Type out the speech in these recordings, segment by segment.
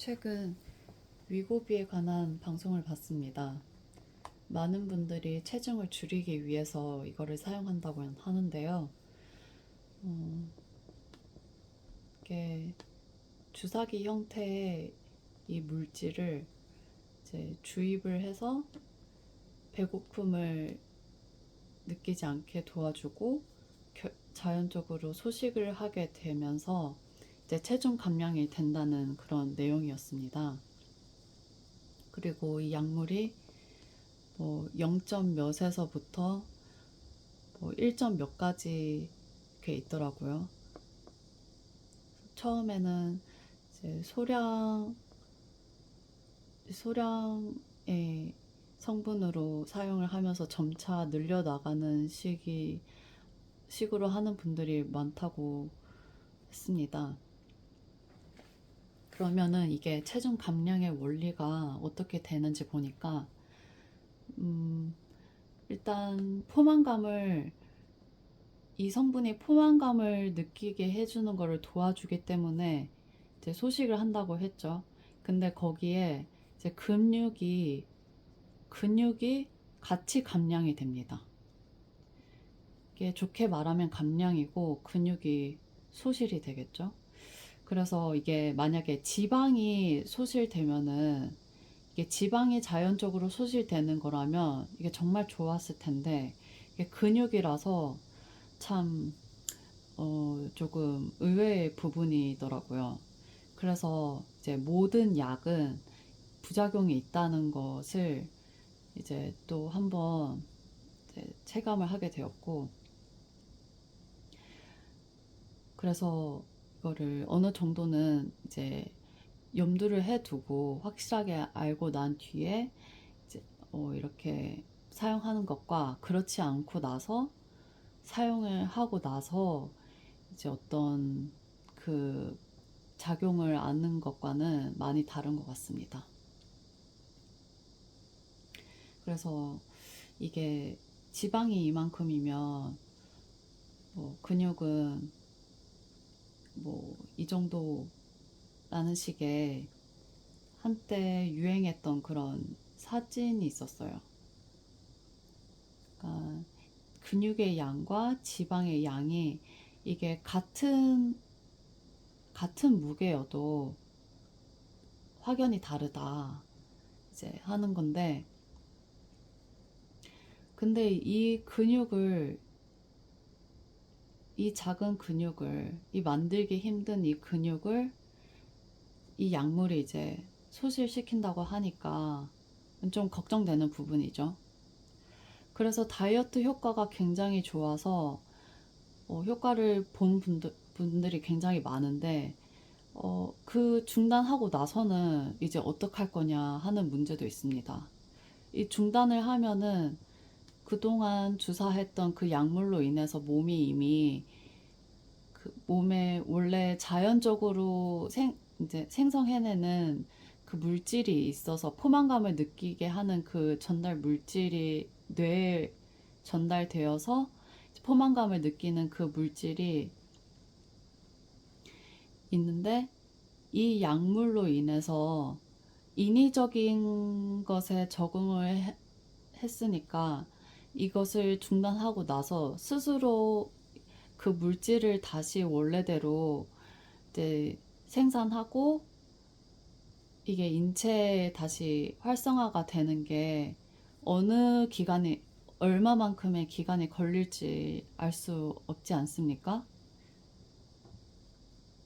최근 위고비에 관한 방송을 봤습니다. 많은 분들이 체중을 줄이기 위해서 이거를 사용한다고 하는데요. 어, 이게 주사기 형태의 이 물질을 이제 주입을 해서 배고픔을 느끼지 않게 도와주고 겨- 자연적으로 소식을 하게 되면서 이제 체중 감량이 된다는 그런 내용이었습니다. 그리고 이 약물이 뭐 0점 몇에서부터 뭐 1점 몇 가지 이렇게 있더라고요. 처음에는 이제 소량 소량의 성분으로 사용을 하면서 점차 늘려 나가는 시기 식으로 하는 분들이 많다고 했습니다. 그러면은 이게 체중 감량의 원리가 어떻게 되는지 보니까 음, 일단 포만감을 이 성분이 포만감을 느끼게 해주는 것을 도와주기 때문에 이제 소식을 한다고 했죠. 근데 거기에 이제 근육이 근육이 같이 감량이 됩니다. 이게 좋게 말하면 감량이고 근육이 소실이 되겠죠. 그래서 이게 만약에 지방이 소실되면은 이게 지방이 자연적으로 소실되는 거라면 이게 정말 좋았을 텐데 이게 근육이라서 참 어, 조금 의외의 부분이더라고요. 그래서 이제 모든 약은 부작용이 있다는 것을 이제 또 한번 이제 체감을 하게 되었고 그래서 이거를 어느 정도는 이제 염두를 해두고 확실하게 알고 난 뒤에 이제 어 이렇게 사용하는 것과 그렇지 않고 나서 사용을 하고 나서 이제 어떤 그 작용을 아는 것과는 많이 다른 것 같습니다. 그래서 이게 지방이 이만큼이면 뭐 근육은 뭐 이 정도라는 식의 한때 유행했던 그런 사진이 있었어요. 그러니까 근육의 양과 지방의 양이 이게 같은 같은 무게여도 확연히 다르다 이제 하는 건데 근데 이 근육을 이 작은 근육을 이 만들기 힘든 이 근육을 이 약물이 이제 소실시킨다고 하니까 좀 걱정되는 부분이죠. 그래서 다이어트 효과가 굉장히 좋아서 어, 효과를 본 분들, 분들이 굉장히 많은데 어, 그 중단하고 나서는 이제 어떡할 거냐 하는 문제도 있습니다. 이 중단을 하면은 그동안 주사했던 그 약물로 인해서 몸이 이미 그 몸에 원래 자연적으로 생, 이제 생성해내는 그 물질이 있어서 포만감을 느끼게 하는 그 전달 물질이 뇌에 전달되어서 포만감을 느끼는 그 물질이 있는데 이 약물로 인해서 인위적인 것에 적응을 해- 했으니까 이것을 중단하고 나서 스스로 그 물질을 다시 원래대로 이제 생산하고 이게 인체에 다시 활성화가 되는 게 어느 기간이 얼마만큼의 기간이 걸릴지 알 수 없지 않습니까?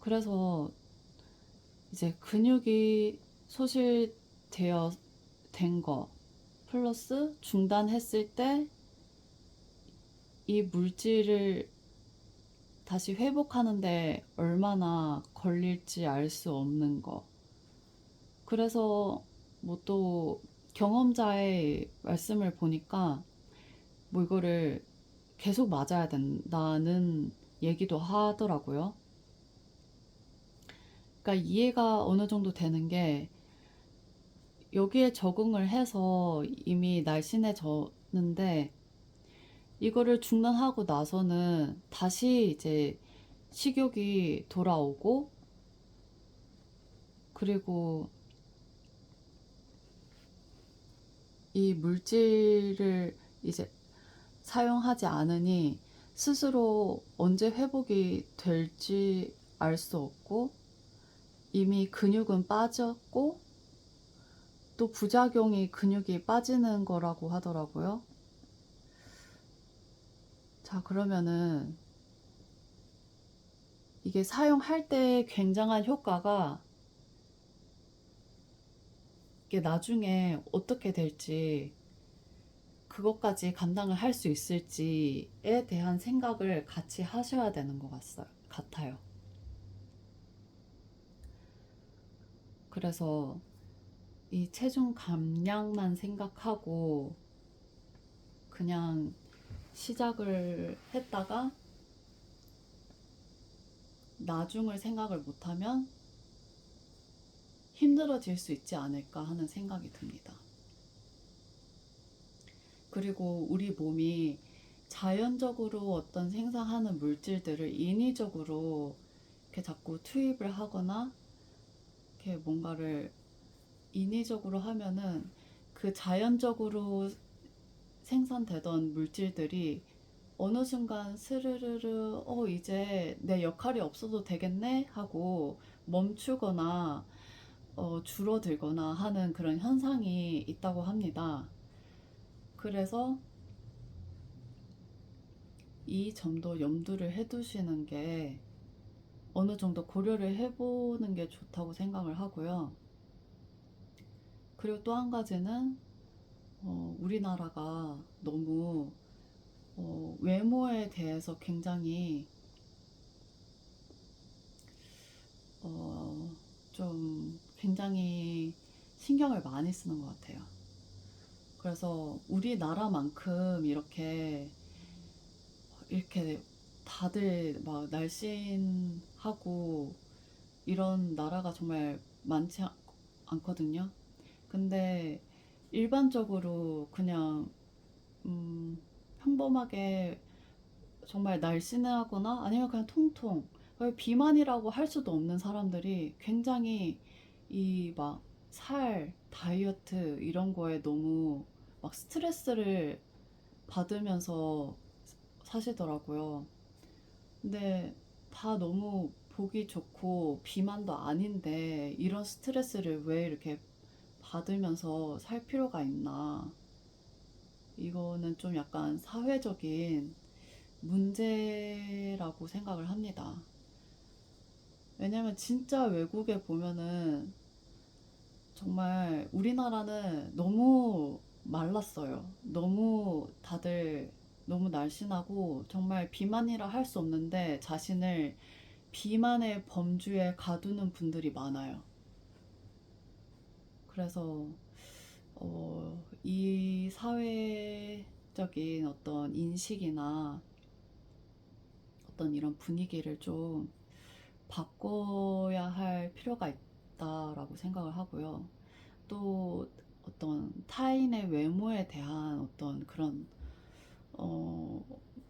그래서 이제 근육이 소실되어 된 거 플러스 중단했을 때 이 물질을 다시 회복하는데 얼마나 걸릴지 알 수 없는 거. 그래서 뭐 또 경험자의 말씀을 보니까 뭐 이거를 계속 맞아야 된다는 얘기도 하더라고요. 그러니까 이해가 어느 정도 되는 게 여기에 적응을 해서 이미 날씬해졌는데 이거를 중단하고 나서는 다시 이제 식욕이 돌아오고 그리고 이 물질을 이제 사용하지 않으니 스스로 언제 회복이 될지 알 수 없고 이미 근육은 빠졌고 또 부작용이 근육이 빠지는 거라고 하더라고요. 자, 그러면은 이게 사용할 때 굉장한 효과가 이게 나중에 어떻게 될지 그것까지 감당을 할 수 있을지에 대한 생각을 같이 하셔야 되는 것 같아요. 같아요. 그래서 이 체중 감량만 생각하고 그냥 시작을 했다가 나중을 생각을 못하면 힘들어질 수 있지 않을까 하는 생각이 듭니다. 그리고 우리 몸이 자연적으로 어떤 생산하는 물질들을 인위적으로 이렇게 자꾸 투입을 하거나 이렇게 뭔가를 인위적으로 하면은 그 자연적으로 생산되던 물질들이 어느 순간 스르르르 어 이제 내 역할이 없어도 되겠네 하고 멈추거나 어, 줄어들거나 하는 그런 현상이 있다고 합니다. 그래서 이 점도 염두를 해두시는 게 어느 정도 고려를 해보는 게 좋다고 생각을 하고요. 그리고 또 한 가지는 어, 우리나라가 너무 어, 외모에 대해서 굉장히 어, 좀 굉장히 신경을 많이 쓰는 것 같아요. 그래서 우리나라만큼 이렇게 이렇게 다들 막 날씬하고 이런 나라가 정말 많지 않- 않거든요. 근데 일반적으로 그냥 음, 평범하게 정말 날씬하거나 아니면 그냥 통통 비만이라고 할 수도 없는 사람들이 굉장히 이 막 살, 다이어트 이런 거에 너무 막 스트레스를 받으면서 사시더라고요. 근데 다 너무 보기 좋고 비만도 아닌데 이런 스트레스를 왜 이렇게 받으면서 살 필요가 있나. 이거는 좀 약간 사회적인 문제라고 생각을 합니다. 왜냐면 진짜 외국에 보면은 정말 우리나라는 너무 말랐어요. 너무 다들 너무 날씬하고 정말 비만이라 할 수 없는데 자신을 비만의 범주에 가두는 분들이 많아요. 그래서 어, 이 사회적인 어떤 인식이나 어떤 이런 분위기를 좀 바꿔야 할 필요가 있다라고 생각을 하고요. 또 어떤 타인의 외모에 대한 어떤 그런 어,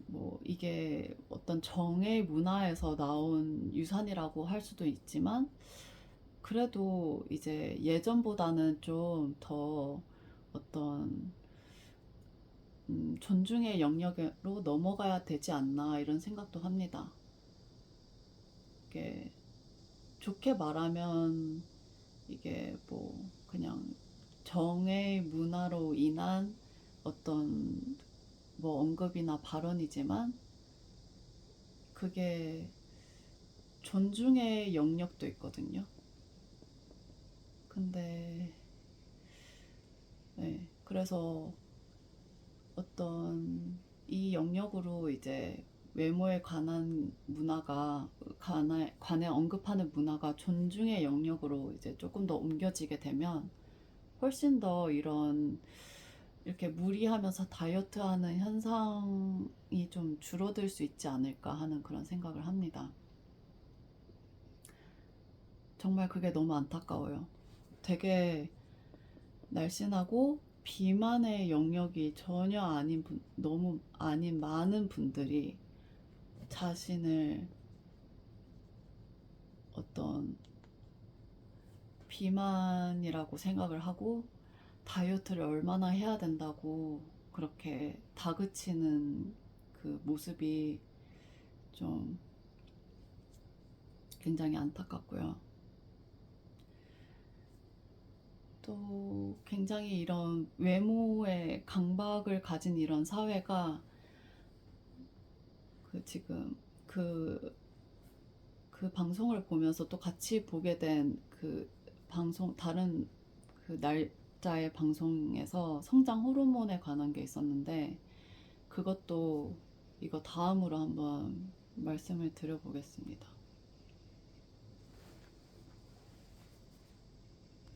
뭐 이게 어떤 정의 문화에서 나온 유산이라고 할 수도 있지만 그래도 이제 예전보다는 좀 더 어떤 음, 존중의 영역으로 넘어가야 되지 않나 이런 생각도 합니다. 이게 좋게 말하면 이게 뭐 그냥 정의 문화로 인한 어떤 뭐 언급이나 발언이지만 그게 존중의 영역도 있거든요. 근데 네, 그래서 어떤 이 영역으로 이제 외모에 관한 문화가 관해, 관해 언급하는 문화가 존중의 영역으로 이제 조금 더 옮겨지게 되면 훨씬 더 이런 이렇게 무리하면서 다이어트하는 현상이 좀 줄어들 수 있지 않을까 하는 그런 생각을 합니다. 정말 그게 너무 안타까워요. 되게 날씬하고 비만의 영역이 전혀 아닌 분, 너무 아닌 많은 분들이 자신을 어떤 비만이라고 생각을 하고 다이어트를 얼마나 해야 된다고 그렇게 다그치는 그 모습이 좀 굉장히 안타깝고요. 또 굉장히 이런 외모에 강박을 가진 이런 사회가 그 지금 그, 그 방송을 보면서 또 같이 보게 된 그 방송, 다른 그 날짜의 방송에서 성장 호르몬에 관한 게 있었는데 그것도 이거 다음으로 한번 말씀을 드려보겠습니다.